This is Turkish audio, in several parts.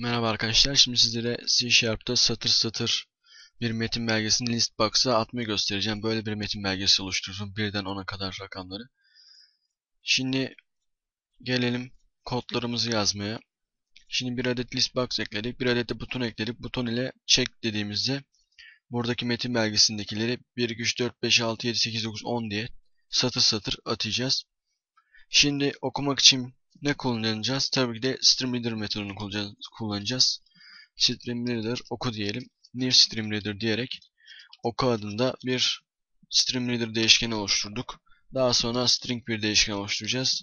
Merhaba arkadaşlar. Şimdi sizlere C Sharp'ta satır satır bir metin belgesini listbox'a atmayı göstereceğim. Böyle bir metin belgesi oluşturdum. Birden 10'a kadar rakamları. Şimdi gelelim kodlarımızı yazmaya. Şimdi bir adet listbox ekledik. Bir adet de buton ekledik. Buton ile check dediğimizde buradaki metin belgesindekileri 1, 2, 3, 4, 5, 6, 7, 8, 9, 10 diye satır satır atacağız. Şimdi okumak için ne kullanacağız? Tabii ki de streamreader metodunu kullanacağız. Streamreader oku diyelim. New streamreader diyerek oku adında bir streamreader değişkeni oluşturduk. Daha sonra string bir değişken oluşturacağız.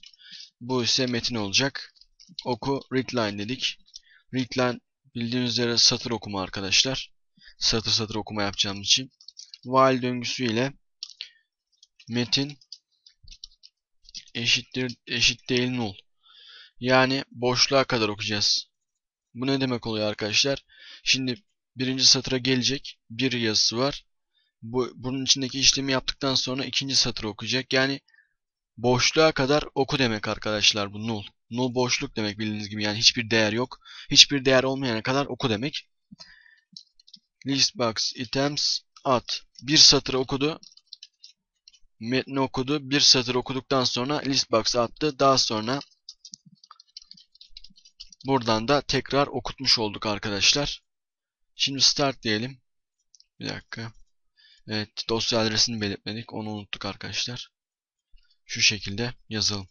Bu ise metin olacak. Oku readline dedik. Readline bildiğiniz üzere satır okuma arkadaşlar. Satır satır okuma yapacağımız için. While döngüsü ile metin eşittir eşit değil null. Yani boşluğa kadar okuyacağız. Bu ne demek oluyor arkadaşlar? Şimdi birinci satıra gelecek bir yazısı var. Bu, bunun içindeki işlemi yaptıktan sonra ikinci satırı okuyacak. Yani boşluğa kadar oku demek arkadaşlar bu null. Null boşluk demek bildiğiniz gibi yani hiçbir değer yok. Hiçbir değer olmayana kadar oku demek. Listbox items at. Bir satır okudu. Metni okudu. Bir satır okuduktan sonra listbox'a attı. Daha sonra Buradan da tekrar okutmuş olduk arkadaşlar. Şimdi start diyelim. Bir dakika. Evet dosya adresini belirtmedik. Onu unuttuk arkadaşlar. Şu şekilde yazalım.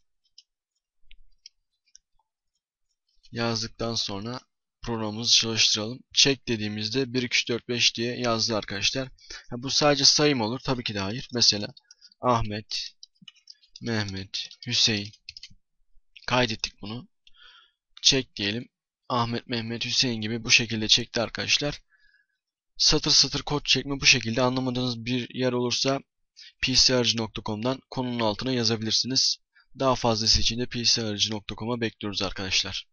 Yazdıktan sonra programımızı çalıştıralım. Check dediğimizde 1, 2, 3, 4, 5 diye yazdı arkadaşlar. Ha, bu sadece sayım olur. Tabii ki de hayır. Mesela Ahmet, Mehmet, Hüseyin kaydettik bunu çek diyelim. Ahmet, Mehmet, Hüseyin gibi bu şekilde çekti arkadaşlar. Satır satır kod çekme bu şekilde. Anlamadığınız bir yer olursa pcrc.com'dan konunun altına yazabilirsiniz. Daha fazlası için de pcrc.com'a bekliyoruz arkadaşlar.